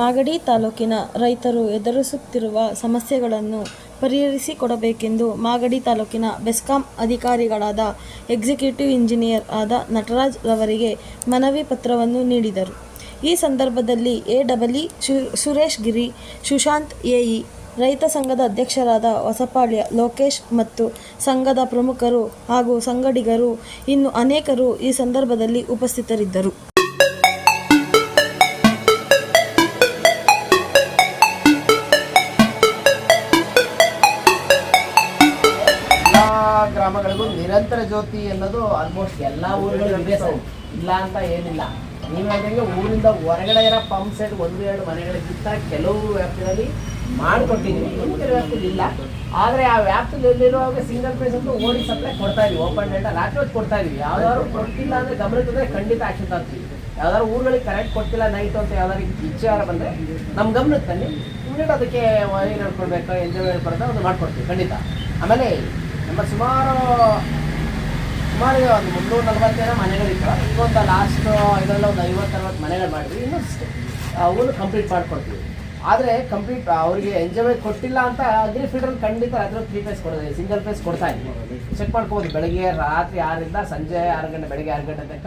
ಮಾಗಡಿ ತಾಲೂಕಿನ ರೈತರು ಎದುರಿಸುತ್ತಿರುವ ಸಮಸ್ಯೆಗಳನ್ನು ಪರಿಹರಿಸಿಕೊಡಬೇಕೆಂದು ಮಾಗಡಿ ತಾಲೂಕಿನ ಬೆಸ್ಕಾಂ ಅಧಿಕಾರಿಗಳಾದ ಎಕ್ಸಿಕ್ಯೂಟಿವ್ ಇಂಜಿನಿಯರ್ ಆದ ನಟರಾಜ್ ರವರಿಗೆ ಮನವಿ ಪತ್ರವನ್ನು ನೀಡಿದರು. ಈ ಸಂದರ್ಭದಲ್ಲಿ ಎ ಡಬಲಿ ಸುರೇಶ್ ಗಿರಿ, ಸುಶಾಂತ್ ಎಇ, ರೈತ ಸಂಘದ ಅಧ್ಯಕ್ಷರಾದ ಹೊಸಪಾಳ್ಯ ಲೋಕೇಶ್ ಮತ್ತು ಸಂಘದ ಪ್ರಮುಖರು ಹಾಗೂ ಸಂಗಡಿಗರು, ಇನ್ನು ಅನೇಕರು ಈ ಸಂದರ್ಭದಲ್ಲಿ ಉಪಸ್ಥಿತರಿದ್ದರು. ಜ್ಯೋತಿ ಅನ್ನೋದು ಆಲ್ಮೋಸ್ಟ್ ಎಲ್ಲ ಊರುಗಳು ಇಲ್ಲ ಅಂತ ಏನಿಲ್ಲ. ನೀವು ಹೇಳಿದಂಗೆ ಊರಿಂದ ಹೊರಗಡೆ ಇರೋ ಪಂಪ್ ಸೆಟ್ ಒಂದು, ಎರಡು ಮನೆಗಳಿಗಿಂತ ಕೆಲವು ವ್ಯಾಪ್ತಿಯಲ್ಲಿ ಮಾಡಿಕೊಟ್ಟಿದ್ದೀವಿ ಕೆಲವು ವ್ಯಾಪ್ತಿಯಲ್ಲಿ ಇಲ್ಲ. ಆದರೆ ಆ ವ್ಯಾಪ್ತಿಯಲ್ಲಿರುವಾಗ ಸಿಂಗಲ್ ಪೇಸ್ ಅಂತ ಓಡಿ ಸಪ್ಲೈ ಕೊಡ್ತಾ ಇದೀವಿ. ಓಪನ್ ಡೇಟಾ ರಾತ್ರಿ ಕೊಡ್ತಾ ಇದೀವಿ. ಯಾವ್ದಾದ್ರು ಕೊಟ್ಟಿಲ್ಲ ಅಂದರೆ ಗಮನಕ್ಕೆ ಖಂಡಿತ ಆಕ್ಷನ್ ತರ್ತೀವಿ. ಯಾವ್ದಾದ್ರು ಊರುಗಳಿಗೆ ಕರೆಕ್ಟ್ ಕೊಟ್ಟಿಲ್ಲ ನೈಟ್ ಅಂತ ಯಾವ್ದಾದ್ರು ವಿಚಾರ ಬಂದರೆ ನಮ್ಮ ಗಮನಕ್ಕೆ ತನ್ನಿ. ಇಮ್ಮಿಡಿಯೇಟ್ ಅದಕ್ಕೆ ಏನು ಹೇಳ್ಕೊಡ್ಬೇಕು ಎಂಜಾಯ್ ಹೇಳ್ಕೊಡ್ತಾ ಅದು ಮಾಡ್ಕೊಡ್ತೀವಿ ಖಂಡಿತ. ಆಮೇಲೆ ನಮ್ಮ ಸುಮಾರು ಸುಮಾರು ಒಂದು ಮುನ್ನೂರ ನಲ್ವತ್ತೇನೋ ಮನೆಗಳಿತ್ತು ಇನ್ನೊಂದು ಲಾಸ್ಟ್ ಇದರಲ್ಲಿ ಒಂದು ಐವತ್ತು, ಅರವತ್ತು ಮನೆಗಳು ಮಾಡಿದ್ವಿ. ಇನ್ನೂ ಅವನು ಕಂಪ್ಲೀಟ್ ಮಾಡ್ಕೊಡ್ತೀವಿ. ಆದರೆ ಕಂಪ್ಲೀಟ್ ಅವರಿಗೆ ಎಂಜಾಯ್ಮೆಂಟ್ ಕೊಟ್ಟಿಲ್ಲ ಅಂತ ಅಗ್ರಿ ಫೀಲ್ಡಲ್ಲಿ ಖಂಡಿತ ಅದರ ತ್ರೀ ಪೇಸ್ ಕೊಡೋದು ಸಿಂಗಲ್ ಪೇಸ್ ಕೊಡ್ತಾ ಇದ್ವಿ ಚೆಕ್ ಮಾಡ್ಕೋಬೋದು ಬೆಳಗ್ಗೆ, ರಾತ್ರಿ ಆರರಿಂದ ಸಂಜೆ ಆರು ಗಂಟೆ, ಬೆಳಗ್ಗೆ ಆರು ಗಂಟೆ ತನಕ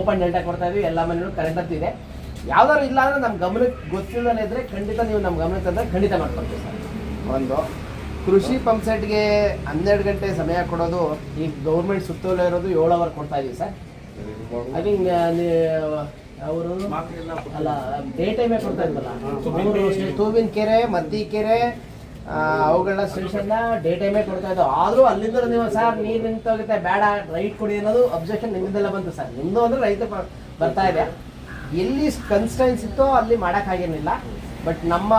ಓಪನ್ ಡೆಲ್ಟಾ ಕೊಡ್ತಾ ಇದ್ವಿ. ಎಲ್ಲ ಮನೆಯಲ್ಲೂ ಕರೆಂಟ್ ಅಂತಿದೆ ಯಾವ್ದಾದ್ರು ಇಲ್ಲ ಅಂದರೆ ನಮ್ಮ ಗಮನಕ್ಕೆ ಗೊತ್ತಿಲ್ಲದೇ ಇದ್ದರೆ ಖಂಡಿತ ನೀವು ನಮ್ಮ ಗಮನಕ್ಕೆ ತಂದರೆ ಖಂಡಿತ ಮಾಡ್ಕೊಡ್ತೀವಿ ಸರ್. ಒಂದು ಕೃಷಿ ಪಂಪ್ ಸೆಟ್ಗೆ ಹನ್ನೆರಡು ಗಂಟೆ ಸಮಯ ಕೊಡೋದು ಈಗ ಗೌರ್ಮೆಂಟ್ ಸುತ್ತೋಲೆ ಇರೋದು ಏಳು ಅವರ್ ಕೊಡ್ತಾ ಇದೀವಿ ಸರ್. ಐ ಥಿಂಕ್ ಅವರು ಅಲ್ಲ ಡೇ ಟೈಮೇ ಕೊಡ್ತಾ ಇದ್ವಲ್ಲ? ತೂವಿನ ಕೆರೆ. ಮದ್ದಿ ಕೆರೆ ಅವುಗಳ ಸ್ಟೇಷನ್ನ ಡೇ ಟೈಮೇ ಕೊಡ್ತಾ ಇದ್ದವು. ಆದರೂ ಅಲ್ಲಿಂದ ನೀವು ಸರ್ ನೀರು ನಿಂತೋಗುತ್ತೆ ಬೇಡ ರೈಟ್ ಕೊಡಿ ಅನ್ನೋದು ಅಬ್ಜೆಕ್ಷನ್ ನಿಮ್ಮಿಂದೆಲ್ಲ ಬಂತು ಸರ್. ನಿಮ್ಮದು ಅಂದ್ರೆ ರೈತ ಬರ್ತಾ ಇದೆ. ಎಲ್ಲಿ ಕನ್ಸ್ಟೆನ್ಸ್ ಇತ್ತೋ ಅಲ್ಲಿ ಮಾಡೋಕ್ಕಾಗೇನಿಲ್ಲ ಬಟ್ ನಮ್ಮ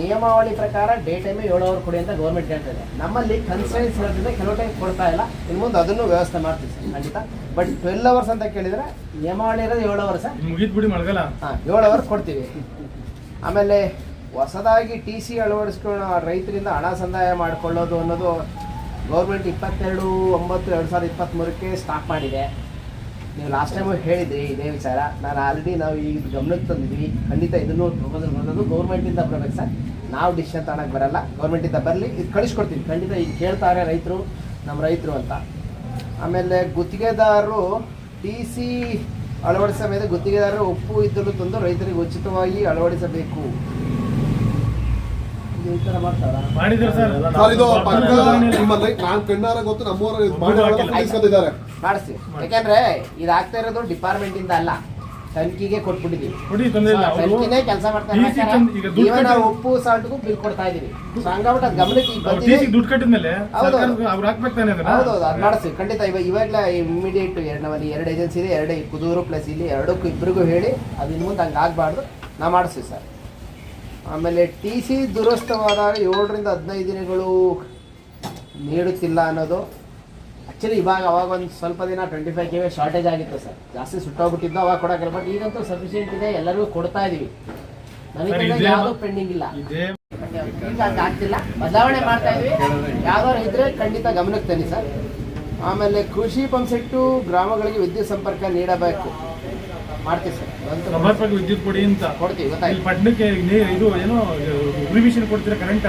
ನಿಯಮಾವಳಿ ಪ್ರಕಾರ ಡೇ ಟೈಮೇ ಏಳು ಅವರ್ ಕೊಡಿ ಅಂತ ಗೌರ್ಮೆಂಟ್ ಹೇಳ್ತಿದೆ ನಮ್ಮಲ್ಲಿ ಕನ್ಸ್ಟೆನ್ಸ್ ಇರೋದ್ರಿಂದ ಕೆಲವು ಟೈಮ್ ಕೊಡ್ತಾ ಇಲ್ಲ. ಇನ್ನು ಮುಂದೆ ಅದನ್ನು ವ್ಯವಸ್ಥೆ ಮಾಡ್ತೀವಿ ಸರ್ ಖಂಡಿತ. ಬಟ್ ಟ್ವೆಲ್ ಅವರ್ಸ್ ಅಂತ ಕೇಳಿದ್ರೆ ನಿಯಮಾವಳಿ ಇರೋದು ಏಳು ಅವರ್ಸ್ ಮುಗಿದ್ಬಿಡಿ ಮಳಗಲ್ಲ ಹಾಂ ಏಳು ಅವರ್ ಕೊಡ್ತೀವಿ. ಆಮೇಲೆ ಹೊಸದಾಗಿ ಟಿ ಸಿ ಅಳವಡಿಸ್ಕೊಳ್ಳೋ ರೈತರಿಂದ ಹಣ ಸಂದಾಯ ಮಾಡಿಕೊಳ್ಳೋದು ಅನ್ನೋದು ಗೌರ್ಮೆಂಟ್ ಇಪ್ಪತ್ತೆರಡು ಒಂಬತ್ತು ಎರಡು ಸಾವಿರದ ಇಪ್ಪತ್ತ್ಮೂರಕ್ಕೆ ಸ್ಟಾಪ್ ಮಾಡಿದೆ. ನೀವು ಲಾಸ್ಟ್ ಟೈಮು ಹೇಳಿದ್ರಿ ಇದೇ ವಿಚಾರ. ನಾನು ಆಲ್ರೆಡಿ ನಾವು ಈಗ ಗಮನಕ್ಕೆ ತಂದಿದ್ವಿ. ಖಂಡಿತ ಇದನ್ನು ಪ್ರಪೋಸಲ್ ಬರೋದು ಗೌರ್ಮೆಂಟಿಂದ ಬರಬೇಕು ಸರ್. ನಾವು ಡಿಸಿಷನ್ ತಗೊಳಕ್ಕೆ ಬರಲ್ಲ. ಗೌರ್ಮೆಂಟಿಂದ ಬರಲಿ, ಇದು ಕಳಿಸ್ಕೊಡ್ತೀವಿ ಖಂಡಿತ ಈಗ ಕೇಳ್ತಾರೆ ರೈತರು ನಮ್ಮ ರೈತರು ಅಂತ. ಆಮೇಲೆ ಗುತ್ತಿಗೆದಾರರು ಟಿ ಸಿ ಮೇಲೆ ಗುತ್ತಿಗೆದಾರರು ಉಪ್ಪು ಇದ್ದಲು ತಂದು ರೈತರಿಗೆ ಉಚಿತವಾಗಿ ಅಳವಡಿಸಬೇಕು ಇದು ಈ ಥರ ಮಾಡ್ತಾರಾ ಮಾಡಿದ್ರು ಸರ್. ಸರ್. ಇದು ಪಕ್ಕ ನಿಮ್ಮಲ್ಲಿ ನಾನ್ ಕಣ್ಣಾರ ಗೊತ್ತು ನಮ್ಮೂರ ಮಾಡಿಸ್ಕೊತಿದ್ದಾರೆ ಯಾಕಂದ್ರೆ ಇದು ಆಗ್ತಾ ಇರೋದು ಡಿಪಾರ್ಟ್ಮೆಂಟ್ ಇಂದ ಅಲ್ಲ. ತನಿಖೆಗೆ ಕೊಟ್ಬಿಟ್ಟಿದೀವಿ. ಕೆಲಸ ಮಾಡ್ತಾ ಉಪ್ಪು ಸಾಲ್ಟ್ಗೂ ಬಿಲ್ ಕೊಡ್ತಾ ಇದೀವಿ. ಸೊ ಅದು ಗಮನಕ್ಕೆ ದುಡ್ಡು ಕಟ್ಟಿದ್ಮೇಲೆ ಹೌದು. ಹೌದೌದು ಅದು ಮಾಡಿಸ್ತೀವಿ ಖಂಡಿತ ಇವಾಗ ಇವಾಗಲೇ ಇಮಿಡಿಯೇಟ್ ಎರಡು ನಮ್ಮಲ್ಲಿ ಎರಡು ಏಜೆನ್ಸಿ ಇದೆ ಎರಡೇ ಕುದೂರು ಪ್ಲಸ್ ಇಲ್ಲಿ ಎರಡಕ್ಕೂ ಇಬ್ಬರಿಗೂ ಹೇಳಿ ಅದು ಇನ್ನು ಮುಂದೆ ಹಂಗೆ ನಾ ನಾವು ಮಾಡಿಸ್ತೀವಿ ಸರ್. ಆಮೇಲೆ ಟಿ ಸಿ ದುರಸ್ತವಾದಾಗ ಏಳರಿಂದ ಹದಿನೈದು ದಿನಗಳು ನೀಡುತ್ತಿಲ್ಲ ಅನ್ನೋದು. ಆ್ಯಕ್ಚುಲಿ ಇವಾಗ ಅವಾಗ ಒಂದು ಸ್ವಲ್ಪ ದಿನ twenty five K V shortage ಆಗಿತ್ತು ಸರ್. ಜಾಸ್ತಿ ಸುಟ್ಟೋಗ್ಬಿಟ್ಟಿದ್ದು ಅವಾಗ ಕೊಡೋಕ್ಕಿಲ್ಲ. ಬಟ್ ಈಗಂತೂ ಸಫಿಷಿಯೆಂಟ್ ಇದೆ ಎಲ್ಲರಿಗೂ ಕೊಡ್ತಾ ಇದೀವಿ. ನನಗೆ ಯಾವುದೂ ಪೆಂಡಿಂಗ್ ಇಲ್ಲ. ಈಗ ಆಗ್ತಿಲ್ಲ. ಬದಲಾವಣೆ ಮಾಡ್ತಾ ಇದ್ವಿ. ಯಾವ್ದಾದ್ರು ಇದ್ರೆ ಖಂಡಿತ ಗಮನಕ್ಕೆ ತನ್ನಿ ಸರ್. ಆಮೇಲೆ ಕೃಷಿ ಪಂಪ್ಸೆಟ್ಟು ಗ್ರಾಮಗಳಿಗೆ ವಿದ್ಯುತ್ ಸಂಪರ್ಕ ನೀಡಬೇಕು. ಮಾಡ್ತೀವಿ ಸರ್. ಸಮರ್ಪಕ ವಿದ್ಯುತ್ ಕೊಡಿ ಅಂತ. ಕೊಡ್ತೀವಿ ಇಲ್ಲಿ ಪಟ್ಟಣಕ್ಕೆ ಇದು ಏನೋ ಉರಿ ಮಿಷನ್ ಕೊಡ್ತೀರಾ ಕರೆಂಟ್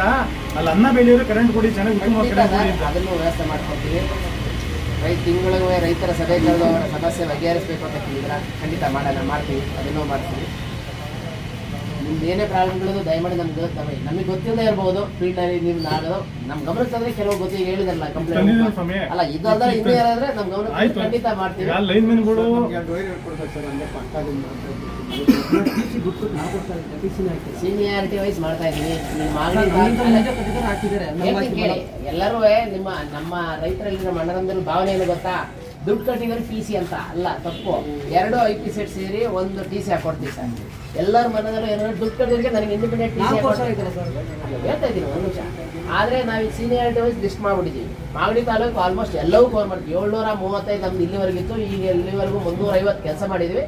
ಅಲ್ಲಿ ಅನ್ನ ಬೆಳೆಯೋರು ಕರೆಂಟ್ ಕೊಡಿ ಚೆನ್ನಾಗಿ ಉತ್ತಮ ಕರೆಂಟ್ ಕೊಡಿ ಅಂತ. ಅದನ್ನು ವ್ಯವಸ್ಥೆ ಮಾಡ್ಕೊಡ್ತೀವಿ. ರೈತ ತಿಂಗಳಿಗೂ ರೈತರ ಸಭೆ ಕರೆದು ಅವರ ಸಮಸ್ಯೆ ಬಗೆಹರಿಸಬೇಕು ಅಂತ ಕೇಳಿದ್ರೆ ಖಂಡಿತ ಮಾಡೋಣ ಮಾಡ್ತೀವಿ. ಅದನ್ನು ಮಾಡ್ತೀವಿ. ನಿಮ್ದು ಏನೇ ಪ್ರಾಬ್ಲಮ್ಗಳು ದಯಮಾಡಿ ನಮ್ಗೆ ನಮಗೆ ನಮಗೆ ಗೊತ್ತಿಲ್ಲದೆ ಇರ್ಬೋದು ಫೀಲ್ಡಲ್ಲಿ ನೀವು ಆಗೋದು ನಮ್ಮ ಗಮನಕ್ಕೆ ತಂದ್ರೆ ಕೆಲವು ಗೊತ್ತಿಗೆ ಹೇಳಿದಲ್ಲ ಕಂಪ್ಲೇಂಟ್ ಅಲ್ಲ ಇದು ಅಲ್ಲ ಇನ್ನೂ ಯಾರಾದ್ರೆ ನಮ್ಮ ಗಮನಕ್ಕೆ ಖಂಡಿತ ಮಾಡ್ತೀವಿ. ಸೀನಿಯಾರಿಟಿ ವೈಸ್ ಮಾಡ್ತಾ ಇದ್ದೀನಿ ನಿಮ್ಮ ಎಲ್ಲರೂ ನಿಮ್ಮ ನಮ್ಮ ರೈತರಲ್ಲಿ ನಮ್ಮ ಅಣ್ಣರಂದ್ರ ಭಾವನೆ ಏನು ಗೊತ್ತಾ? ದುಡ್ಡು ಕಟ್ಟಿದ್ರೆ ಟಿ ಸಿ ಅಂತ. ಅಲ್ಲ ತಪ್ಪು. ಎರಡು ಐ ಪಿ ಸೆಟ್ ಸೇರಿ ಒಂದು ಟಿ ಸಿ ಹಾಕೊಡ್ತೀವಿ ಸರ್. ಎಲ್ಲರ ಮನದಲ್ಲೂ ಏನಾದ್ರು ದುಡ್ಡು ಕಟ್ಟಿದ್ರೆ ನನಗೆ ಇಂಡಿಪೆಂಡೆಂಟ್ ಟಿ ಸಿ ಹೇಳ್ತಾ ಇದ್ದೀನಿ ಒಂದು ನಿಮಿಷ. ಆದರೆ ನಾವು ಈ ಸೀನಿಯಾರಿಟಿ ವೈಸ್ ಲಿಸ್ಟ್ ಮಾಡ್ಬಿಟ್ಟಿದ್ದೀವಿ ಮಾಗಡಿ ತಾಲೂಕು ಆಲ್ಮೋಸ್ಟ್ ಎಲ್ಲವೂ ಕವರ್ ಮಾಡ್ತೀವಿ ಏಳ್ನೂರ ಮೂವತ್ತೈದು ನಮ್ದು ಇಲ್ಲಿವರೆಗಿತ್ತು. ಈಗ ಇಲ್ಲಿವರೆಗೂ ಮುನ್ನೂರ ಐವತ್ತು ಕೆಲಸ ಮಾಡಿದ್ವಿ.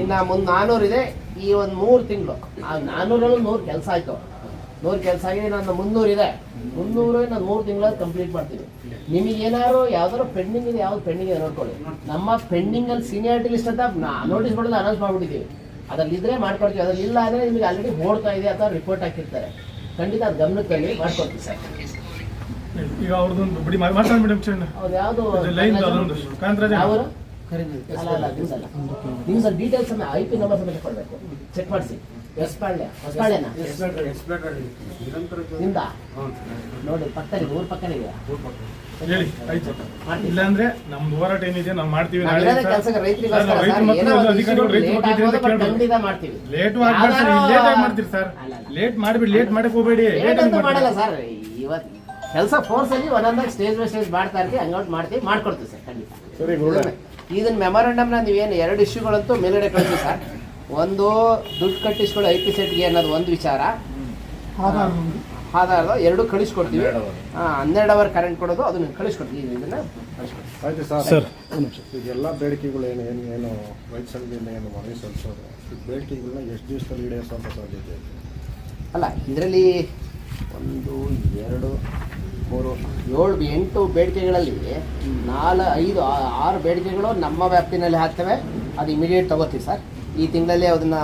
ಇನ್ನು ಮುಂದೆ ನಾನ್ನೂರು ಇದೆ. ಈ ಒಂದು ಮೂರು ತಿಂಗಳು. ಆ ನಾನ್ನೂರಲ್ಲೂ ನೂರು ಕೆಲಸ ಆಯಿತು. ನೂರು ಕೆಲಸ ಆಗಿದೆ ನಾನು ಮುನ್ನೂರು ಇದೆ. ಮುನ್ನೂರು ನಾನು ಮೂರು ತಿಂಗಳಲ್ಲಿ ಕಂಪ್ಲೀಟ್ ಮಾಡ್ತೀವಿ. ನಿಮಗೆ ಏನಾದ್ರು ಯಾವ್ದಾದ್ರು ಪೆಂಡಿಂಗ್ ಇದೆ ಯಾವ್ದು ಪೆಂಡಿಂಗ್ ಇದೆ ನೋಡ್ಕೊಳ್ಳಿ. ನಮ್ಮ ಪೆಂಡಿಂಗ್ ಅಲ್ಲಿ ಸೀನಿಯಾರಿಟಿ ಲಿಸ್ಟ್ ಅಂತ ನೋಟಿಸ್ ಮಾಡೋದು ಅನೌನ್ಸ್ ಮಾಡ್ಬಿಟ್ಟಿದ್ದೀವಿ. ಅದ್ರಲ್ಲಿ ಇದ್ರೆ ಮಾಡ್ಕೊಡ್ತೀವಿ ಅದ್ರಲ್ಲಿ ಇಲ್ಲ ಅಂದ್ರೆ ನಿಮಗೆ ಆಲ್ರೆಡಿ ಓಡ್ತಾ ಇದೆ ಅಥವಾ ರಿಪೋರ್ಟ್ ಹಾಕಿರ್ತಾರೆ. ಖಂಡಿತ ಅದು ಗಮನಕ್ಕೆ ತಗೊಳ್ಳಿ ಮಾಡ್ಕೊಡ್ತೀವಿ ಸರ್. ಈಗ ಅವ್ರದ್ದೊಂದು ಬಿಡಿ ಮಾತಾಡಿ ಮೇಡಮ್ ಚಂದ ಅವ್ರು ಯಾವುದು ಲೈನ್ ಅದೊಂದು ಕಾಂತರಾಜ ಅವರು. ಅಲ್ಲ ಅಲ್ಲ ನಿಮ್ಸಲ್ಲ ನಿಮ್ಸಲ್ಲಿ ಡೀಟೇಲ್ಸ್ ಅನ್ನ ಐ ಪಿ ನಂಬರ್ ಸಮೇತ ಕೊಡಬೇಕು. ಚೆಕ್ ಮಾಡಿಸಿ. ಹೊಸಪಾಳ್ಯ ಹೊಸಪಾಳ್ಯನ ನಿಮ್ದ? ನೋಡಿ ಪಕ್ಕದಲ್ಲಿ ಊರ್ ಪಕ್ಕನೇ ಇದೆಯಾ? ಹೇಳಿ ಆಯ್ತು. ಮಾಡ್ತೀವಿ. ಇಲ್ಲಾಂದ್ರೆ ನಮ್ದು ಹೋರಾಟ ಏನಿದೆ ನಾವು ಮಾಡ್ತೀವಿ ಮಾಡ್ತೀವಿ. ಲೇಟ್ ಆಗ್ಬೇಡಿ ಸರ್. ಲೇಟ್ ಮಾಡ್ಬಿಡಿ ಲೇಟ್ ಮಾಡಕ್ ಹೋಗ್ಬೇಡಿ. ಮಾಡಲ್ಲ ಸರ್. ಇವತ್ತು ಕೆಲಸ ಫೋರ್ಸ್ ಅಲ್ಲಿ ಒಂದೊಂದಾಗ ಸ್ಟೇಜ್ ಬೈ ಸ್ಟೇಜ್ ಮಾಡ್ತಾ ಇರ್ತೀವಿ ಹಂಗೌಟ್ ಮಾಡ್ತೀವಿ ಮಾಡ್ಕೊಡ್ತೀವಿ ಸರ್ ಖಂಡಿತ. ಸರಿ, ಗುರುಗಳೇ. ಇದನ್ನ- ಇದನ್ನ ಮೆಮೊರಂಡಮ್ನ ನೀವೇನು ಎರಡು ಇಶ್ಯೂಗಳಂತೂ ಮೇಲ್ಗಡೆ ಕಳಿಸಿ ಸರ್. ಒಂದು ದುಡ್ಡು ಕಟ್ಟಿಸ್ಕೊಳ್ಳೋ ಐ ಪಿ ಸೆಟ್ಗೆ ಅನ್ನೋದು ಒಂದು ವಿಚಾರ. ಆಧಾರದ ಎರಡು ಕಳಿಸ್ಕೊಡ್ತೀವಿ. ಹಾ, ಹನ್ನೆರಡು ಅವರ್ ಕರೆಂಟ್ ಕೊಡೋದು ಅದನ್ನ ಕಳಿಸ್ಕೊಡ್ತೀವಿ. ಇದನ್ನ ಕಳಿಸ್ಕೊಡ್ತೀವಿ. ಆಯ್ತು ಸರ್. ಬೇಡಿಕೆಗಳು ಏನು ಏನು ಏನು ರೈತ ಸಂಘದಿಂದ ಏನು ಮನವಿ ಸಲ್ಲಿಸೋದು? ಈ ಬೇಡಿಕೆಗಳನ್ನ ಎಷ್ಟು ದಿವಸದಲ್ಲಿ ಈಡೇರಿಸುವಂಥ ಸಾಧ್ಯತೆ ಇದೆ? ಅಲ್ಲ ಇದರಲ್ಲಿ ಒಂದು ಎರಡು ಮೂರು ಏಳು ಎಂಟು ಬೇಡಿಕೆಗಳಲ್ಲಿ ನಾಲ್ಕು ಐದು ಆರು ಬೇಡಿಕೆಗಳು ನಮ್ಮ ವ್ಯಾಪ್ತಿನಲ್ಲಿ ಹಾಕ್ತವೆ ಅದು ಇಮಿಡಿಯೇಟ್ ತಗೋತೀವಿ ಸರ್. ಈ ತಿಂಗಳಲ್ಲಿ ಅದನ್ನು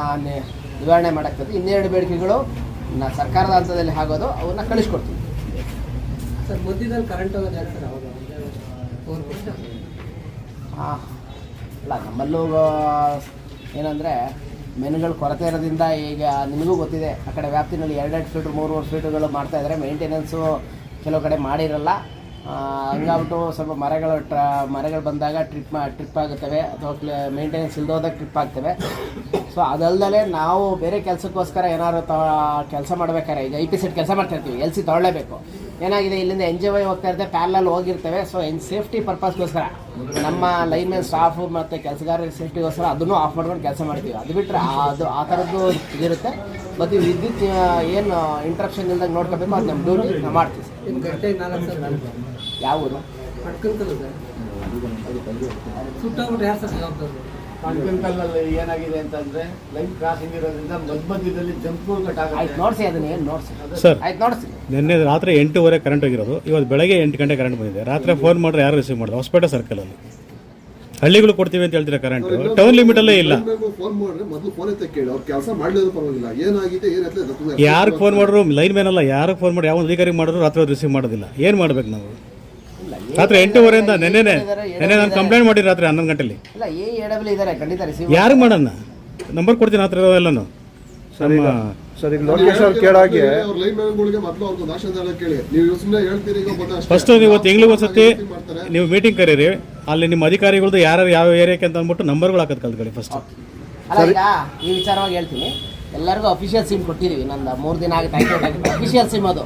ನಿವಾರಣೆ ಮಾಡಾಗ್ತದೆ ಇನ್ನೆರಡು ಬೇಡಿಕೆಗಳು ನ- ಸರ್ಕಾರದ ಹಂತದಲ್ಲಿ ಆಗೋದು ಅವನ್ನ ಕಳಿಸ್ಕೊಡ್ತೀವಿ ಸರ್ ಮಧ್ಯದಲ್ಲಿ ಕರೆಂಟ್ ಆ, ಅಲ್ಲ ನಮ್ಮಲ್ಲೂ ಏನಂದರೆ ಮೆನುಗಳು ಕೊರತೆ ಇರೋದ್ರಿಂದ ಈಗ ನಿಮಗೂ ಗೊತ್ತಿದೆ ಆ ಕಡೆ ವ್ಯಾಪ್ತಿನಲ್ಲಿ ಎರಡೆರಡು ಫೀಟು ಮೂರು ಮೂರು ಫೀಟುಗಳು ಮಾಡ್ತಾ ಇದ್ದಾರೆ. ಮೇಂಟೆನೆನ್ಸು ಕೆಲವು ಕಡೆ ಮಾಡಿರಲ್ಲ. ಹಂಗಾಗ್ಬಿಟ್ಟು ಸ್ವಲ್ಪ ಮರಗಳು ಟ್ರಾ, ಮರಗಳು ಬಂದಾಗ ಟ್ರಿಪ್ ಮಾ, ಟ್ರಿಪ್ ಆಗುತ್ತವೆ, ಅಥವಾ ಮೇಂಟೆನೆನ್ಸ್ ಇಲ್ದೋದಾಗ ಟ್ರಿಪ್ ಆಗ್ತವೆ. ಸೊ ಅದಲ್ಲದೆ ನಾವು ಬೇರೆ ಕೆಲಸಕ್ಕೋಸ್ಕರ ಏನಾದ್ರು ತ, ಕೆಲಸ ಮಾಡ್ಬೇಕಾದ್ರೆ, ಈಗ ಐ ಪಿ ಸೆಟ್ ಕೆಲಸ ಮಾಡ್ತಾ ಇರ್ತೀವಿ, ಎಲ್ ಸಿ ತೊಗೊಳ್ಳೇಬೇಕು. ಏನಾಗಿದೆ, ಇಲ್ಲಿಂದ ಎನ್ ಜಿ ವೈ ಹೋಗ್ತಾ ಇರ್ತೇವೆ ಪ್ಯಾರಲಲ್ಲಿ ಹೋಗಿರ್ತೇವೆ. ಸೊ ಇನ್ ಸೇಫ್ಟಿ ಪರ್ಪಸ್ಗೋಸ್ಕರ, ನಮ್ಮ ಲೈನ್ಮೆನ್, ಸ್ಟಾಫು ಮತ್ತು ಕೆಲಸಗಾರರ ಸೇಫ್ಟಿಗೋಸ್ಕರ ಅದನ್ನು ಆಫ್ ಮಾಡ್ಕೊಂಡು ಕೆಲಸ ಮಾಡ್ತೀವಿ. ಅದು ಬಿಟ್ಟರೆ ಅದು, ಆ ಥರದ್ದು ಇದಿರುತ್ತೆ. ಮತ್ತು ವಿದ್ಯುತ್ ಏನು ಇಂಟ್ರಪ್ಷನ್ ಇಲ್ದಂಗೆ ನೋಡ್ಕೋಬೇಕು, ಅದು ನಮ್ಮ ಡ್ಯೂಟಿ ನಾವು ಮಾಡ್ತೀವಿ. ನಿಮ್ಮ ಗಂಟೆಗೆ ನಾಲ್ಕು ಸರ್ ಯಾವ ಊರು ಪಟ್ಕಂತಲ್ಲ ಸರ್. ಸುಟ್ಟೋಗ್ಬಿಟ್ರೆ ಯಾರು ಸರ್ ಜವಾಬ್ದಾರಿ? ಕಾನ್ಫಿಡೆನ್ಸಲ್ಲಿ ಏನಾಗಿದೆ ಅಂತಂದ್ರೆ ಲೈನ್ ಕ್ರಾಸಿಂಗ್ ಇರೋದ್ರಿಂದ ಮಧ್ಯ ಮಧ್ಯದಲ್ಲಿ ಜಂಪ್ ಕಟ್ ಆಯ್ತು ಆಗುತ್ತೆ. ನೋಡಿಸಿ ಅದನ್ನ ಏನು ನೋಡಿಸಿ? ಸರ್ ಆಯ್ತು ನೋಡಿಸಿ. ನಿನ್ನೆ ರಾತ್ರಿ ಎಂಟೂವರೆ ಕರೆಂಟ್ ಹೋಗಿರೋದು ಇವತ್ತು ಬೆಳಗ್ಗೆ ಎಂಟು ಗಂಟೆ ಕರೆಂಟ್ ಬಂದಿದೆ. ರಾತ್ರಿ ಫೋನ್ ಮಾಡಿದ್ರೆ ಯಾರು ರಿಸೀವ್ ಮಾಡಿದ್ರು ಹೊಸಪೇಟೆ ಸರ್ಕಲಲ್ಲಿ ಹಳ್ಳಿಗಳು ಕೊಡ್ತೀವಿ ಅಂತ ಹೇಳ್ತೀರಾ ಕರೆಂಟ್ ಟೌನ್ ಲಿಮಿಟ್ ಅಲ್ಲೇ ಇಲ್ಲ ಫೋನ್ ಮಾಡಿದ್ರೆ ಮೊದಲು ಫೋನ್ ಎತ್ತ ಕೇಳಿ ಅವ್ರು ಕೆಲಸ ಮಾಡಲಿಲ್ಲ ಪರವಾಗಿಲ್ಲ ಏನಾಗಿದೆ ಏನಾಯ್ತು ಯಾರಿಗೆ ಫೋನ್ ಮಾಡಿದ್ರು ಲೈನ್ ಮ್ಯಾನ್ ಅಲ್ಲ ಯಾರಿಗೆ ಫೋನ್ ಮಾಡಿ ಯಾವ ಅಧಿಕಾರಿ ಮಾಡಿದ್ರು ರಾತ್ರಿ ರಿಸೀವ್ ಮಾಡೋದಿಲ್ಲ ಏನು ಮಾಡ್ಬೇಕು ನಾವು ರಾತ್ರಿ ಎಂಟೂವರೆಯಿಂದ ನೆನ್ನೆನೆ ನೆನ್ನೆ ನಾನು ಕಂಪ್ಲೇಂಟ್ ಮಾಡಿ ರಾತ್ರಿ ಹನ್ನೊಂದು ಗಂಟೆಲಿ ಇಲ್ಲ ಎ ಎ ಇದ್ದಾರೆ ಖಂಡಿತ ರಿಸೀವ್ ಯಾರಿಗೆ ಮಾಡೋಣ ನಂಬರ್ ಕೊಡ್ತೀನಿ ರಾತ್ರಿ ಎಲ್ಲನೂ ನಮ್ಮ ಸರ್ ಈಗ ಲೋಕೇಶ್ ಅವ್ರು ಕೇಳಾಗೆ ಅವ್ರ ಲೈನ್ ಮ್ಯಾನ್ಗಳಿಗೆ ಮೊದಲು ಅವ್ರಿಗೆ ಆಶೀರ್ವಾದ ಕೇಳಿ. ನೀವು ಸುಮ್ಮನೆ ಹೇಳ್ತೀರಿ ಈಗ ಗೊತ್ತಾ ಫಸ್ಟ್ ನೀವು ತಿಂಗಳಿಗೆ ಒಂದ್ಸತಿ ನೀವು ಮೀಟಿಂಗ್ ಕರೀರಿ. ಅಲ್ಲಿ ನಿಮ್ಮ ಅಧಿಕಾರಿಗಳದ್ದು ಯಾರು ಯಾವ ಏರಿಯಾಕ್ಕೆ ಅಂತ ಅಂದ್ಬಿಟ್ಟು ನಂಬರ್ಗಳು ಹಾಕೋದು ಕಲ್ತ್ಕೊಳ್ಳಿ ಫಸ್ಟ್ ಅಲ್ಲ ಈಗ ಈ ವಿಚಾರವಾಗಿ ಹೇಳ್ತೀನಿ. ಎಲ್ಲರಿಗೂ ಅಫಿಷಿಯಲ್ ಸಿಮ್ ಕೊಟ್ಟಿದ್ದೀವಿ ನಂದು ಮೂರು ದಿನ ಆಗುತ್ತೆ ಆಯ್ತು ಆಗುತ್ತೆ ಅಫಿಷಿಯಲ್ ಸಿಮ್ ಅದು.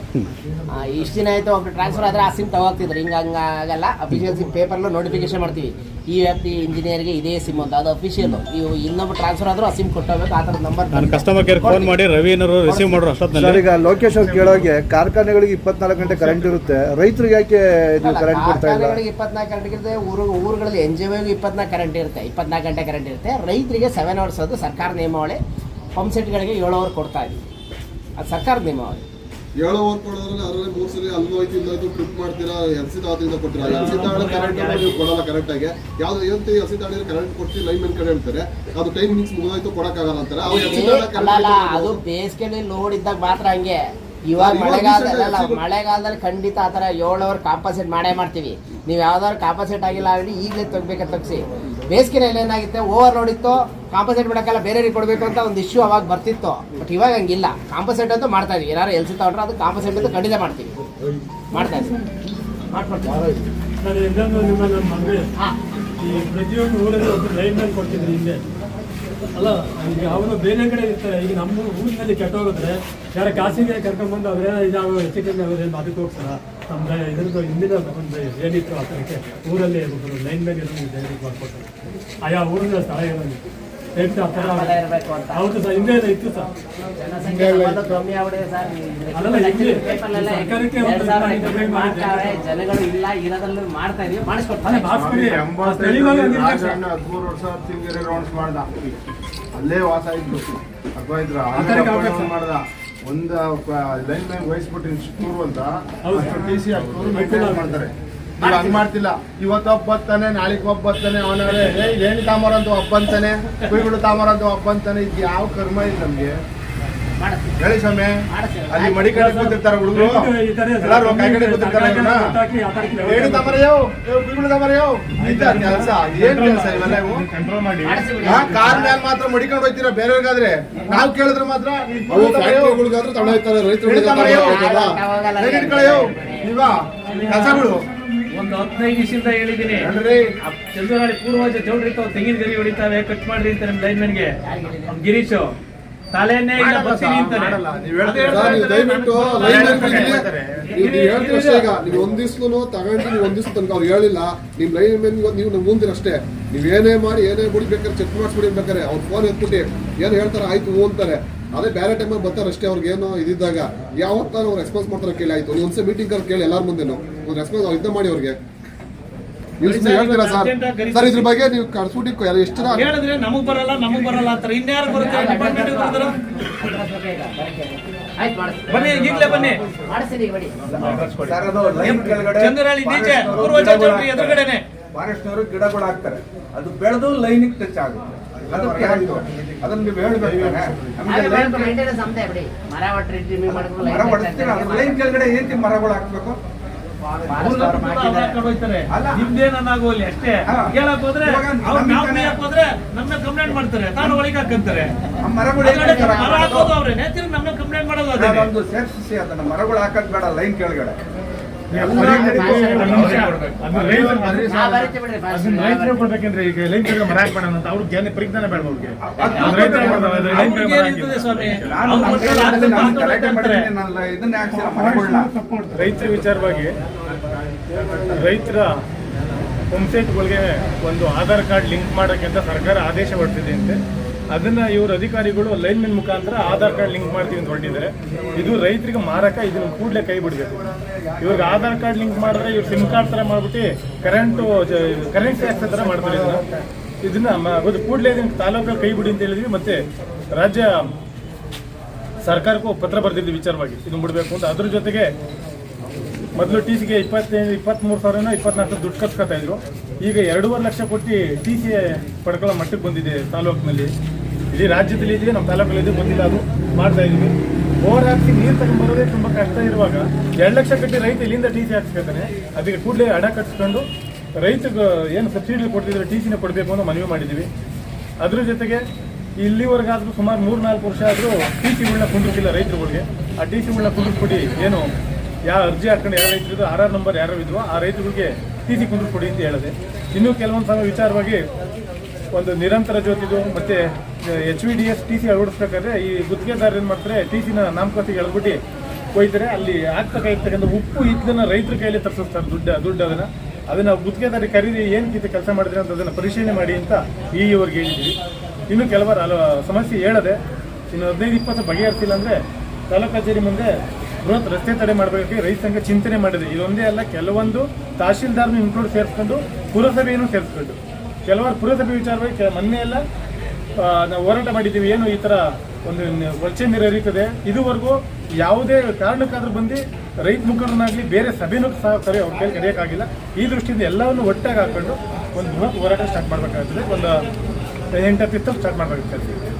ಆ, ಇಷ್ಟು ದಿನ ಆಯಿತು ಒಬ್ರು ಟ್ರಾನ್ಸ್ಫರ್ ಆದರೆ ಆ ಸಿಮ್ ತಗೋಗ್ತಿದ್ರು ಹಿಂಗೆ ಹಂಗಾಗಲ್ಲ ಅಫಿಷಿಯಲ್ ಸಿಮ್ ಪೇಪರ್ಲು ನೋಟಿಫಿಕೇಶನ್ ಮಾಡ್ತೀವಿ. ಈ ವ್ಯಾಪ್ತಿ ಇಂಜಿನಿಯರ್ಗೆ ಇದೇ ಸಿಮ್ ಅಂತ. ಅದು ಅಫಿಷಿಯಲ್ ಇವು ಇನ್ನೊಬ್ಬ ಟ್ರಾನ್ಸ್ಫರ್ ಆದರೂ ಆ ಸಿಮ್ ಕೊಟ್ಟೋಗ್ಬೇಕು. ಆ ಥರದ ನಂಬರ್ ನಾನು ಕಸ್ಟಮರ್ ಕೇರ್ ಫೋನ್ ಮಾಡಿ ರವಿನವರು ರಿಸೀವ್ ಮಾಡೋರು ಅಷ್ಟೊತ್ತು ಅಷ್ಟೊತ್ತಿನಲ್ಲಿ ಈಗ ಲೋಕೇಶ್ ಅವ್ರು ಕೇಳೋಗೆ ಕಾರ್ಖಾನೆಗಳಿಗೆ ಇಪ್ಪತ್ನಾಲ್ಕು ಗಂಟೆ ಕರೆಂಟ್ ಇರುತ್ತೆ. ರೈತರಿಗೆ ಯಾಕೆ ನೀವು ಕರೆಂಟ್ ಕೊಡ್ತಾ ಇಲ್ಲ? ಕಾರ್ಖಾನೆಗಳಿಗೆ ಇಪ್ಪತ್ನಾಲ್ಕು ಕರೆಂಟ್ ಇರುತ್ತೆ. ಊರು ಊರುಗಳಲ್ಲಿ ಎನ್ ಜಿ ಇಪ್ಪತ್ನಾಲ್ಕು ಕರೆಂಟ್ ಇರುತ್ತೆ. ಇಪ್ಪತ್ನಾಲ್ಕು ಗಂಟೆ ಕರೆಂಟ್ ಇರುತ್ತೆ. ರೈತರಿಗೆ ಸೆವೆನ್ ಅವರ್ಸ್ ಅದು ಸರ್ಕಾರ ನಿಯಮಾವಳಿ. ಪಂಪ್ ಸೆಟ್ಗಳಿಗೆ ಏಳು ಅವರ್ ಕೊಡ್ತಾ ಇದ್ದೀವಿ ಅದು ಸರ್ಕಾರದ ಅವರು ಏಳು ಓವರ್ ಕೊಡೋದ್ರಲ್ಲಿ ಅದರಲ್ಲಿ ಮೂರು ಸಲ ಅಲ್ಲಿ ಹೋಯ್ತು ಇಲ್ಲೋಯ್ತು ಟ್ರಿಪ್ ಮಾಡ್ತೀರಾ ಎಲ್ ಸಿ ತಾವದಿಂದ ಕೊಟ್ಟಿರಾ ಎಲ್ ಸಿ ಕರೆಂಟ್ ನೀವು ಕೊಡಲ್ಲ ಕರೆಕ್ಟ್ ಆಗಿ. ಯಾವ್ದು ಏನಂತ ಎಲ್ ಸಿ ಕರೆಂಟ್ ಕೊಡ್ತೀವಿ ಲೈನ್ ಮೇಲೆ ಕಡೆ ಹೇಳ್ತಾರೆ. ಅದು ಟೈಮ್ ಮಿಕ್ಸ್ ಮುಗಿದೋಯ್ತು ಕೊಡಕ್ಕಾಗಲ್ಲ ಅಂತಾರೆ. ಅವ್ರು ತಾಳೆ ಅದು ಬೇಸಿಗೆಯಲ್ಲಿ ಲೋಡ್ ಇದ್ದಾಗ ಮಾತ್ರ ಹಂಗೆ. ಇವಾಗ ಮಳೆಗಾಲದಲ್ಲ ಮಳೆಗಾಲದಲ್ಲಿ ಖಂಡಿತ ಆ ಥರ ಏಳು ಅವರ್ ಕಾಂಪನ್ಸೇಟ್ ಮಾಡೇ ಮಾಡ್ತೀವಿ. ನೀವು ಯಾವ್ದಾದ್ರು ಕಾಂಪನ್ಸೇಟ್ ಆಗಿಲ್ಲ ಆಗಲಿ ಈಗಲೇ ತೆಗ್ಬೇಕು ತೆಗ್ಸಿ. ಬೇಸಿಗೆನಲ್ಲಿ ಏನಾಗಿತ್ತು ಓವರ್ ಲೋಡ್ ಇತ್ತು. ಕಾಂಪನ್ಸೇಟ್ ಮಾಡೋಕ್ಕಲ್ಲ ಬೇರೆಯವ್ರಿಗೆ ಕೊಡಬೇಕು ಅಂತ ಒಂದು ಇಶ್ಯೂ ಅವಾಗ ಬರ್ತಿತ್ತು. ಬಟ್ ಇವಾಗ ಹಂಗಿಲ್ಲ. ಕಾಂಪಸೆಟ್ ಅಂತೂ ಮಾಡ್ತಾ ಇದೀವಿ ಏನಾರು ಎಲ್ಸಿ ತಗೊಂಡ್ರೆ ಅದು ಕಾಂಪಸೆಟ್ ಅಂತ ಖಂಡಿತ ಮಾಡ್ತೀವಿ. ಮಾಡ್ತಾ ಇದ್ದೀವಿ. ಪ್ರತಿಯೊಂದು ಊರಲ್ಲಿ ಒಂದು ಲೈನ್ ಮ್ಯಾನ್ ಕೊಡ್ತಿದ್ರು ಹಿಂದೆ ಅಲ್ಲ ಈಗ ಅವರು ಬೇರೆ ಕಡೆ ಇರ್ತಾರೆ. ಈಗ ನಮ್ಮ ಊರಿನಲ್ಲಿ ಕೆಟ್ಟೋಗಿದ್ರೆ ಯಾರ ಖಾಸಗಿ ಕರ್ಕೊಂಡ್ಬಂದು ಅವರೇ ಇದಾವ ಹೆಚ್ಚು ಕಮ್ಮಿ ಅವ್ರೇನು ಅದಕ್ಕೆ ಹೋಗ್ತಾರ? ನಮ್ಮ ಇದ್ರದ್ದು ಹಿಂದಿನ ಒಂದು ಏನಿತ್ತು ಆ ಥರಕ್ಕೆ ಊರಲ್ಲಿ ಒಬ್ಬರು ಲೈನ್ ಮೇಲೆ ಇರೋದು ಡೈರೆಕ್ಟ್ ಮಾಡ್ಕೊಡ್ತಾರೆ ಆಯಾ ಊರಿನ ಸ್ಥಳ ಇರೋದು ದಯವಿಟ್ಟು ಆ ಥರ ಹೌದು ಸರ್ ಹಿಂದೆ ಎಲ್ಲ ಇತ್ತು ಸರ್. ಅದೆಲ್ಲ ಹಿಂಗೆ ಸರ್ಕಾರಕ್ಕೆ ಜನಗಳು ಇಲ್ಲ ಇರೋದಲ್ಲೂ ಮಾಡ್ತಾ ಇದೀವಿ. ಮಾಡಿಸ್ಕೊಡ್ತಾರೆ. ಮಾಡಿಸ್ಬಿಡಿ. ಹದಿಮೂರು ವರ್ಷ ತಿಂಗಿರಿ ರೌಂಡ್ಸ್ ಮಾಡ್ದ. ಅಲ್ಲೇ ವಾಸ ಇದ್ದು ಅಥವಾ ಇದ್ರ ಆ ಥರಕ್ಕೆ ಮಾಡ್ದ. ಒಂದು ಲೈನ್ ಮ್ಯಾನ್ ವಹಿಸ್ಬಿಟ್ಟು ಇನ್ಸ್ಟೂರು ಅಂತ. ಟಿ ಸಿ ಅನುಕೂಲ ಮೇಂಟೈನ್ ಮಾಡ್ತಾರೆ. ನೀವು ಹಂಗ್ ಮಾಡ್ತಿಲ್ಲ. ಇವತ್ತು ಒಬ್ಬ ಬರ್ತಾನೆ ನಾಳೆಗೆ ಒಬ್ಬ ಬರ್ತಾನೆ ಅವನವ್ರೆ ಏನು ತಾಮರ ಅಂತ ಒಬ್ಬ ಅಂತಾನೆ? ಕುಯ್ಗಳು ತಾಮರ ಅಂತ ಒಬ್ಬ ಅಂತಾನೆ. ಇದು ಯಾವ ಕರ್ಮ ಇಲ್ಲ ನಮ್ಗೆ. ಹೇಳಿ ಸ್ವಾಮಿ. ಅಲ್ಲಿ ಮಡಿ ಕಡೆ ಕೂತಿರ್ತಾರ ಹುಡುಗರು. ಎಲ್ಲಾರು ಕೈ ಕಡೆ ಕೂತಿರ್ತಾರ ಇವ್ರನ್ನ ಏನು ತಾಮರಯೋ? ಕುಯ್ಗಳು ತಾಮರಯೋ? ಇದ್ದ ಕೆಲಸ. ಏನ್ ಕೆಲಸ ಇವೆಲ್ಲ ಇವು? ಹಾ, ಕಾರ್ ಮ್ಯಾಲ್ ಮಾತ್ರ ಮಡಿಕೊಂಡು ಹೋಯ್ತೀರ ಬೇರೆಯವ್ರಿಗಾದ್ರೆ? ನಾವ್ ಕೇಳಿದ್ರೆ ಮಾತ್ರ ಫ್ಯಾಕ್ಟ್ರಿಗಳಿಗಾದ್ರೆ ತಡ ನೀವಾ? ಕೆಲಸಗಳು? ಒಂದು ಹದಿನೈದು ದಿವಸದಿಂದ ಹೇಳಿದ್ದೀನಿ. ಚಂದ್ರಗಾಳಿ ಪೂರ್ವಜ ಚೌಡ್ರಿತಾವ್ ತೆಂಗಿನ ಗರಿ ಹೊಡಿತಾವೆ ಕಟ್ ಮಾಡ್ರಿ ಅಂತ ನಮ್ಮ ಲೈನ್ಮನ್ಗೆ ಗಿರೀಶ್. ತಲೆನೇ ಇಲ್ಲ ಬರ್ತೀನಿ ದಯವಿಟ್ಟು ಗಿರಿ- ಅಷ್ಟೇ ಈಗ. ನೀವು ಒಂದ್ ದಿವ್ಸನು ತಗೊಂಡು ನೀವು ಒಂದ್ ತನಕ ಅವ್ರು ಹೇಳಿಲ್ಲ. ನಿಮ್ ಲೈನ್ ಮೆನ್ ನೀವು ನಮ್ಗೆ ಮುಂದಿರ ಅಷ್ಟೇ. ನೀವ್ ಏನೇ ಮಾಡಿ ಏನೇ ಬಿಡಿ ಬೇಕಾದ್ರೆ ಚೆಕ್ ಮಾಡಿಸ್ಬಿಡಿ ಬೇಕಾರೆ ಅವ್ರ ಫೋನ್ ಎತ್ಬಿಟ್ಟು ಏನ್ ಹೇಳ್ತಾರೆ ಆಯ್ತು ಹೂ ಅಂತಾರೆ. ಅದೇ ಬೇರೆ ಟೈಮಲ್ಲಿ ಬರ್ತಾರೆ ಅಷ್ಟೇ ಅವ್ರಿಗೆ ಏನೋ ಇದ್ದಾಗ ಯಾವತ್ತಾರು ಅವ್ರು ರೆಸ್ಪಾನ್ಸ್ ಮಾಡ್ತಾರೆ ಕೇಳಿ ಆಯ್ತು. ಒಂದ್ಸೆ ಒಂದ್ಸಲ ಮೀಟಿಂಗ್ ಕರ್ ಕೇಳಿ ಎಲ್ಲಾರ ಮುಂದೆನು. ಒಂದು ರೆಸ್ಪಾನ್ಸ್ ಇದ್ದ ಮಾಡಿ ಅವ್ರಿಗೆ. ಹೇಳ್ತೀರಾ ಸರ್ ಸರ್ ಇದ್ರ ಬಗ್ಗೆ ನೀವು ಕಳ್ಸ್ಬಿಟ್ಟು ಎಷ್ಟು ಜನ ಹೇಳಿದ್ರೆ ನಮಗ್ ಬರಲ್ಲ ನಮಗ್ ಬರಲ್ಲ ಅಂತಾರೆ ಇನ್ಯಾರು ಬರುತ್ತೆ ಡಿಪಾರ್ಟ್ಮೆಂಟ್ ಬರ್ತಾರ ಬನ್ನಿ ಈಗಲೇ ಬನ್ನಿ ಪೂರ್ವಜ ಚೌಟ್ರಿ ಎದುರುಗಡೆನೆ ಫಾರೆಸ್ಟ್ನವರು ಗಿಡಗಳು ಹಾಕ್ತಾರೆ ಅದು ಬೆಳೆದು ಲೈನಿಗೆ ಟಚ್ ಆಗುತ್ತೆ ಅದಕ್ಕೆ ಆಯ್ತು ಅದನ್ನ ನೀವು ಹೇಳ್ಬೇಕು ನಮಗೆ ಲೈನ್ ಮೇಂಟೆನೆನ್ಸ್ ಅಂತ ಬಿಡಿ ಮರ ಲೈನ್ ಕೆಳಗಡೆ ಏನ್ ಮರಗಳು ಹಾಕ್ಬೇಕು. ನಿಮ್ದೇನಾಗೋಲಿ ಅಷ್ಟೇ. ಹೋದ್ರೆ ಅವ್ರು ನಾವು ಮೇಯಕ್ ಹೋದ್ರೆ ಕಂಪ್ಲೇಂಟ್ ಮಾಡ್ತಾರೆ. ತಾನು ಒಳಗೆ ಹಾಕಂತಾರೆ? ಮರ ಹಾಕೋದು ಅವ್ರೇನೆ. ತಿರ್ಗಿ ನಮ್ಮ ಕಂಪ್ಲೇಂಟ್ ಮಾಡೋದು ಅದೇ ಅದೊಂದು ಸೇರ್ಸಿ ಅದನ್ನ ಮರಗಳು ಹಾಕಕ್ ಬೇಡ ಲೈನ್ ಕೆಳಗಡೆ. ರೈತರು- ಕೊಡ್ಬೇಕಂದ್ರೆ ಈಗ ಮರ ಹಾಕ್ಬೇಡ ಅಂತ ಅವ್ರಿಗೆ ಜ್ಞಾನ ಪರಿಜ್ಞಾನ ಬೇಡ ಅವ್ರಿಗೆ ರೈತರು ವಿಚಾರವಾಗಿ ರೈತರ ಪಂಪ್ಸೆಟ್ಗಳಿಗೆ ಒಂದು ಆಧಾರ್ ಕಾರ್ಡ್ ಲಿಂಕ್ ಮಾಡೋಕ್ಕಿಂತ ಸರ್ಕಾರ ಆದೇಶ ಹೊರಟಿದೆ ಅಂತೆ. ಅದನ್ನ ಇವರು ಅಧಿಕಾರಿಗಳು ಲೈನ್ಮೆನ್ ಮುಖಾಂತರ ಆಧಾರ್ ಕಾರ್ಡ್ ಲಿಂಕ್ ಮಾಡ್ತೀವಿ ಅಂತ ಹೊರಟಿದ್ದಾರೆ. ಇದು ರೈತರಿಗೆ ಮಾರಕ, ಇದನ್ನ ಕೂಡಲೇ ಕೈ ಬಿಡಬೇಕು. ಇವ್ರಿಗೆ ಆಧಾರ್ ಕಾರ್ಡ್ ಲಿಂಕ್ ಮಾಡಿದ್ರೆ ಇವ್ರು ಸಿಮ್ ಕಾರ್ಡ್ ಥರ ಮಾಡ್ಬಿಟ್ಟು ಕರೆಂಟು ಕರೆಂಟ್ ಟ್ಯಾಕ್ಸ್ ಥರ ಮಾಡ್ತಾರೆ ಇದನ್ನ. ಮ- ಕೂಡಲೇ ಇದನ್ನ ತಾಲೂಕಲ್ಲಿ ಕೈ ಬಿಡಿ ಅಂತ ಹೇಳಿದ್ವಿ ಮತ್ತೆ ರಾಜ್ಯ ಸರ್ಕಾರಕ್ಕೂ ಪತ್ರ ಬರೆದಿದ್ವಿ ವಿಚಾರವಾಗಿ. ಇದನ್ನ ಬಿಡಬೇಕು ಅಂತ. ಅದ್ರ ಜೊತೆಗೆ ಮೊದಲು ಟಿ ಸಿಗೆ ಇಪ್ಪತ್ತೈದು ಇಪ್ಪತ್ತ್ಮೂರು ಸಾವಿರನ ಇಪ್ಪತ್ನಾಲ್ಕು ದುಡ್ಡು ಕಟ್ಕೊತಾ ಇದ್ರು. ಈಗ ಎರಡೂವರೆ ಲಕ್ಷ ಕೊಟ್ಟು ಟಿ ಸಿ ಪಡ್ಕೊಳ್ಳೋ ಮಟ್ಟಕ್ಕೆ ಬಂದಿದೆ ತಾಲೂಕಿನಲ್ಲಿ. ಇಡೀ ರಾಜ್ಯದಲ್ಲಿ ಇದೆಯೇ? ನಮ್ಮ ತಾಲೂಕಲ್ಲಿ ಬಂದಿಲ್ಲ ಅದು ಮಾಡ್ತಾ ಇದೀವಿ ಬೋರ್ ಹಾಕಿ ನೀರು ತಗೊಂಡ್ಬರೋದೇ ತುಂಬ ಕಷ್ಟ ಇರುವಾಗ ಎರಡು ಲಕ್ಷ ಕಟ್ಟಿ ರೈತ ಇಲ್ಲಿಂದ ಟಿ ಸಿ ಹಾಕ್ಸ್ಕೊತಾನೆ. ಅದಕ್ಕೆ ಕೂಡಲೇ ಹಣ ಕಟ್ಸ್ಕೊಂಡು ರೈತಗೆ ಏನು ಸಬ್ಸಿಡಿ ಕೊಡ್ತಿದ್ರೆ, ಟಿ ಸಿನ ಕೊಡಬೇಕು ಅಂತ ಮನವಿ ಮಾಡಿದ್ದೀವಿ. ಅದ್ರ ಜೊತೆಗೆ ಇಲ್ಲಿವರೆಗಾದ್ರೂ ಸುಮಾರು ಮೂರು ನಾಲ್ಕು ವರ್ಷ ಆದರೂ ಟಿ ಸಿಗಳನ್ನ ಕುಂದಿರ್ತಿಲ್ಲ ರೈತರುಗಳಿಗೆ. ಆ ಟಿ ಸಿಗಳನ್ನ ಕುಂದಿರ್ಕೊಡಿ ಏನು ಯಾವ ಅರ್ಜಿ ಹಾಕೊಂಡು ಯಾರು ರೈತರಿದ್ರು ಆರ್ ಆರ್ ನಂಬರ್ ಯಾರು ಇದ್ರು ಆ ರೈತರುಗಳಿಗೆ ಟಿ ಸಿ ಕುಂದಿರ್ಕೊಡಿ ಅಂತ ಹೇಳಿದೆ. ಇನ್ನೂ ಕೆಲವೊಂದು ಸಲ ವಿಚಾರವಾಗಿ ಒಂದು ನಿರಂತರ ಜ್ಯೋತಿದು ಮತ್ತೆ H V D S T C ಅಳವಡಿಸ್ಬೇಕಾದ್ರೆ ಈ ಗುತ್ತಿಗೆದಾರರು ಏನು ಮಾಡ್ತಾರೆ ಟಿ ಸಿನ ನಾಮಕಾತಿಗೆ ಎಳ್ಬಿಟ್ಟು ಕೊಯ್ತಾರೆ. ಅಲ್ಲಿ ಆಗ್ತಕ್ಕಾಗಿರ್ತಕ್ಕಂಥ ಉಪ್ಪು ಇದ್ದನ್ನು ರೈತರ ಕೈಯಲ್ಲಿ ತರಿಸ್ತಾರೆ ದುಡ್ಡು ದುಡ್ಡು ಅದನ್ನ ಅದನ್ನ ಗುತ್ತಿಗೆದಾರಿ ಖರೀದಿ ಏನು ಕಿತ್ತು ಕೆಲಸ ಮಾಡಿದ್ರೆ ಅಂತ ಅದನ್ನ ಪರಿಶೀಲನೆ ಮಾಡಿ ಅಂತ ಈ ಇವರಿಗೆ ಹೇಳಿದ್ವಿ ಇನ್ನು ಕೆಲವರು ಅಲ ಸಮಸ್ಯೆ ಹೇಳದೆ, ಇನ್ನು ಹದಿನೈದು, ಇಪ್ಪತ್ತು ಬಗೆಹರಿಸಿಲ್ಲ ಅಂದ್ರೆ ತಾಲೂಕು ಕಚೇರಿ ಮುಂದೆ ಬೃಹತ್ ರಸ್ತೆ ತಡೆ ಮಾಡಬೇಕು ರೈತ ಸಂಘ ಚಿಂತನೆ ಮಾಡಿದೆ. ಇದೊಂದೇ ಅಲ್ಲ, ಕೆಲವೊಂದು ತಹಶೀಲ್ದಾರ್ನು ಇನ್ಕ್ಲೂಡ್ ಸೇರಿಸ್ಕೊಂಡು, ಪುರಸಭೆಯನ್ನು ಸೇರಿಸ್ಕೊಂಡು. ಕೆಲವರು ಪುರಸಭೆ ವಿಚಾರವಾಗಿ ಕೆಲ- ಮೊನ್ನೆ ಎಲ್ಲ ನಾವು ಹೋರಾಟ ಮಾಡಿದ್ದೀವಿ. ಏನು ಈ ಥರ ಒಂದು ವರ್ಷ ನೀರು ಹರಿಯುತ್ತದೆ ಇದುವರೆಗೂ ಯಾವುದೇ ಕಾರಣಕ್ಕಾದರೂ ಬಂದು ರೈತ ಮುಖಂಡನಾಗಲಿ ಬೇರೆ ಸಭೆನೂ ಸಹ ಸರಿ ಅವ್ರ ಕೈಲಿ ಕರೆಯೋಕ್ಕಾಗಿಲ್ಲ. ಈ ದೃಷ್ಟಿಯಿಂದ ಎಲ್ಲವನ್ನು ಒಟ್ಟಾಗಿ ಹಾಕೊಂಡು ಒಂದು ಬೃಹತ್ ಹೋರಾಟ ಸ್ಟಾರ್ಟ್ ಮಾಡಬೇಕಾಗ್ತದೆ. ಒಂದು ಎಂಟತ್ತು ಸ್ಟಾರ್ಟ್ ಮಾಡಬೇಕಾಗ್ತದೆ.